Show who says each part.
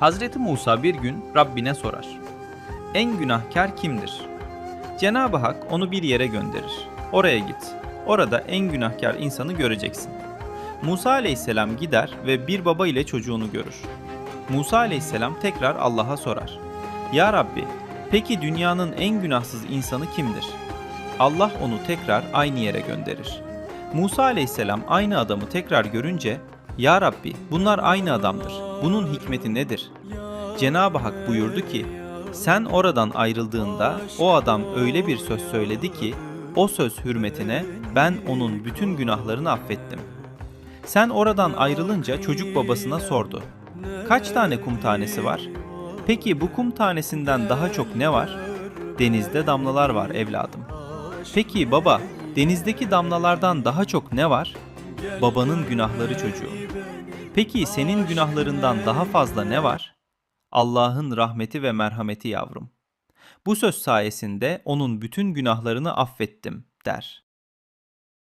Speaker 1: Hazreti Musa bir gün Rabbine sorar. En günahkar kimdir? Cenab-ı Hak onu bir yere gönderir. Oraya git. Orada en günahkar insanı göreceksin. Musa aleyhisselam gider ve bir baba ile çocuğunu görür. Musa aleyhisselam tekrar Allah'a sorar. Ya Rabbi, peki dünyanın en günahsız insanı kimdir? Allah onu tekrar aynı yere gönderir. Musa aleyhisselam aynı adamı tekrar görünce, Ya Rabbi bunlar aynı adamdır. Bunun hikmeti nedir? Cenab-ı Hak buyurdu ki, sen oradan ayrıldığında o adam öyle bir söz söyledi ki, o söz hürmetine ben onun bütün günahlarını affettim. Sen oradan ayrılınca çocuk babasına sordu. Kaç tane kum tanesi var? Peki bu kum tanesinden daha çok ne var? Denizde damlalar var evladım. Peki baba, denizdeki damlalardan daha çok ne var? Babanın günahları çocuğu. Peki senin günahlarından daha fazla ne var? Allah'ın rahmeti ve merhameti yavrum. Bu söz sayesinde onun bütün günahlarını affettim der.